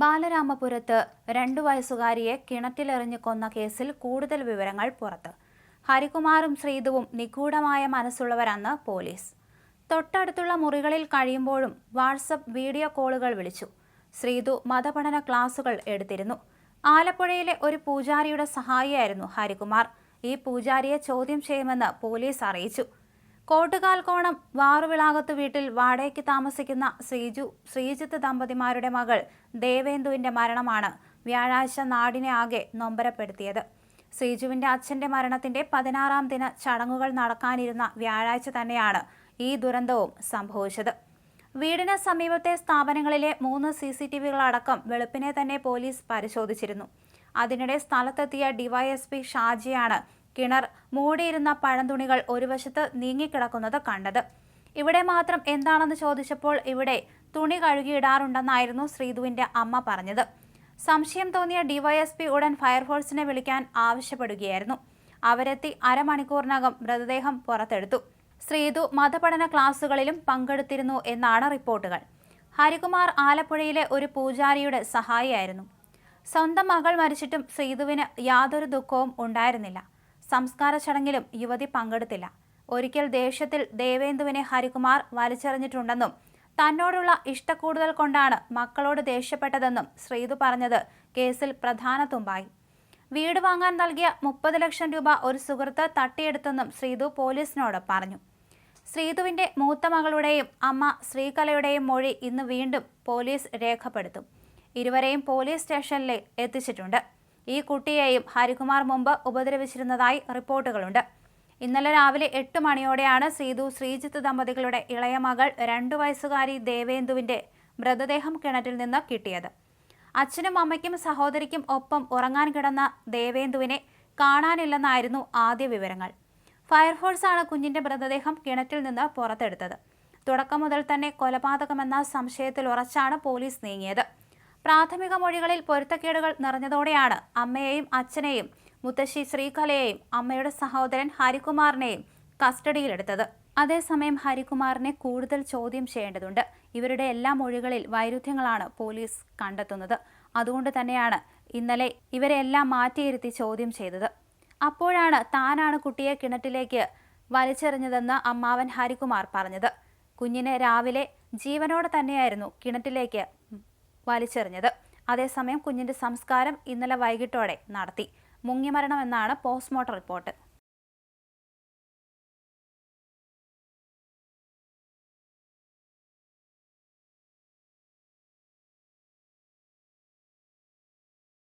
ബാലരാമപുരത്ത് രണ്ടു വയസ്സുകാരിയെ കിണറ്റിലെറിഞ്ഞ് കൊന്ന കേസിൽ കൂടുതൽ വിവരങ്ങൾ പുറത്ത്. ഹരികുമാറും ശ്രീതുവും നിഗൂഢമായ മനസ്സുള്ളവരാണ് പോലീസ്. തൊട്ടടുത്തുള്ള മുറികളിൽ കഴിയുമ്പോഴും വാട്സപ്പ് വീഡിയോ കോളുകൾ വിളിച്ചു. ശ്രീതു മതപഠന ക്ലാസുകൾ എടുത്തിരുന്നു. ആലപ്പുഴയിലെ ഒരു പൂജാരിയുടെ സഹായിയായിരുന്നു ഹരികുമാർ. ഈ പൂജാരിയെ ചോദ്യം ചെയ്യുമെന്ന് പോലീസ് അറിയിച്ചു. കോട്ടുകാൽക്കോണം വാറുവിളാകത്ത് വീട്ടിൽ വാടകയ്ക്ക് താമസിക്കുന്ന ശ്രീജു ശ്രീജിത്ത് ദമ്പതിമാരുടെ മകൾ ദേവേന്ദുവിന്റെ മരണമാണ് വ്യാഴാഴ്ച നാടിനെ ആകെ നൊമ്പരപ്പെടുത്തിയത്. ശ്രീജുവിന്റെ അച്ഛന്റെ മരണത്തിന്റെ പതിനാറാം ദിന ചടങ്ങുകൾ നടക്കാനിരുന്ന വ്യാഴാഴ്ച തന്നെയാണ് ഈ ദുരന്തവും സംഭവിച്ചത്. വീടിന് സമീപത്തെ സ്ഥാപനങ്ങളിലെ മൂന്ന് സി സി ടി വികളടക്കം വെളുപ്പിനെ തന്നെ പോലീസ് പരിശോധിച്ചിരുന്നു. അതിനിടെ സ്ഥലത്തെത്തിയ ഡിവൈഎസ്പി ഷാജിയാണ് കിണർ മൂടിയിരുന്ന പഴന്തുണികൾ ഒരു വശത്ത് നീങ്ങിക്കിടക്കുന്നത് കണ്ടത്. ഇവിടെ മാത്രം എന്താണെന്ന് ചോദിച്ചപ്പോൾ ഇവിടെ തുണി കഴുകിയിടാറുണ്ടെന്നായിരുന്നു ശ്രീധുവിന്റെ അമ്മ പറഞ്ഞത്. സംശയം തോന്നിയ ഡിവൈഎസ്പി ഉടൻ ഫയർഫോഴ്സിനെ വിളിക്കാൻ ആവശ്യപ്പെടുകയായിരുന്നു. അവരെത്തി അരമണിക്കൂറിനകം മൃതദേഹം പുറത്തെടുത്തു. ശ്രീധു മതപഠന ക്ലാസുകളിലും പങ്കെടുത്തിരുന്നു എന്നാണ് റിപ്പോർട്ടുകൾ. ഹരികുമാർ ആലപ്പുഴയിലെ ഒരു പൂജാരിയുടെ സഹായിയായിരുന്നു. സ്വന്തം മകൾ മരിച്ചിട്ടും ശ്രീധുവിന് യാതൊരു ദുഃഖവും ഉണ്ടായിരുന്നില്ല. സംസ്കാര ചടങ്ങിലും യുവതി പങ്കെടുത്തില്ല. ഒരിക്കൽ ദേഷ്യത്തിൽ ദേവേന്ദുവിനെ ഹരികുമാർ വലിച്ചെറിഞ്ഞിട്ടുണ്ടെന്നും തന്നോടുള്ള ഇഷ്ടക്കൂടുതൽ കൊണ്ടാണ് മക്കളോട് ദേഷ്യപ്പെട്ടതെന്നും ശ്രീതു പറഞ്ഞത് കേസിൽ പ്രധാന തുമ്പായി. വീട് വാങ്ങാൻ നൽകിയ മുപ്പത് ലക്ഷം രൂപ ഒരു സുഹൃത്ത് തട്ടിയെടുത്തെന്നും ശ്രീതു പോലീസിനോട് പറഞ്ഞു. ശ്രീതുവിന്റെ മൂത്ത മകളുടെയും അമ്മ ശ്രീകലയുടെയും മൊഴി ഇന്ന് വീണ്ടും പോലീസ് രേഖപ്പെടുത്തും. ഇരുവരെയും പോലീസ് സ്റ്റേഷനിൽ എത്തിച്ചിട്ടുണ്ട്. ഈ കുട്ടിയെയും ഹരികുമാർ മുമ്പ് ഉപദ്രവിച്ചിരുന്നതായി റിപ്പോർട്ടുകളുണ്ട്. ഇന്നലെ രാവിലെ എട്ട് മണിയോടെയാണ് ശ്രീതു ശ്രീജിത്ത് ദമ്പതികളുടെ ഇളയ മകൾ രണ്ടു വയസ്സുകാരി ദേവേന്ദുവിന്റെ മൃതദേഹം കിണറ്റിൽ നിന്ന് കിട്ടിയത്. അച്ഛനും അമ്മയ്ക്കും സഹോദരിക്കും ഒപ്പം ഉറങ്ങാൻ കിടന്ന ദേവേന്ദുവിനെ കാണാനില്ലെന്നായിരുന്നു ആദ്യ വിവരങ്ങൾ. ഫയർഫോഴ്സാണ് കുഞ്ഞിന്റെ മൃതദേഹം കിണറ്റിൽ നിന്ന് പുറത്തെടുത്തത്. തുടക്കം മുതൽ തന്നെ കൊലപാതകമെന്ന സംശയത്തിൽ ഉറച്ചാണ് പോലീസ് നീങ്ങിയത്. പ്രാഥമിക മൊഴികളിൽ പൊരുത്തക്കേടുകൾ നിറഞ്ഞതോടെയാണ് അമ്മയെയും അച്ഛനെയും മുത്തശ്ശി ശ്രീകലയെയും അമ്മയുടെ സഹോദരൻ ഹരികുമാറിനെയും കസ്റ്റഡിയിലെടുത്തത്. അതേസമയം ഹരികുമാറിനെ കൂടുതൽ ചോദ്യം ചെയ്യേണ്ടതുണ്ട്. ഇവരുടെ എല്ലാ മൊഴികളിൽ വൈരുദ്ധ്യങ്ങളാണ് പോലീസ് കണ്ടെത്തുന്നത്. അതുകൊണ്ട് തന്നെയാണ് ഇന്നലെ ഇവരെല്ലാം മാറ്റിയിരുത്തി ചോദ്യം ചെയ്തത്. അപ്പോഴാണ് താനാണ് കുട്ടിയെ കിണറ്റിലേക്ക് വലിച്ചെറിഞ്ഞതെന്ന് അമ്മാവൻ ഹരികുമാർ പറഞ്ഞത്. കുഞ്ഞിനെ രാവിലെ ജീവനോടെ തന്നെയായിരുന്നു കിണറ്റിലേക്ക് വലിച്ചെറിഞ്ഞത്. അതേസമയം കുഞ്ഞിന്റെ സംസ്കാരം ഇന്നലെ വൈകിട്ടോടെ നടത്തി. മുങ്ങിമരണമെന്നാണ് പോസ്റ്റ്മോർട്ടം റിപ്പോർട്ട്.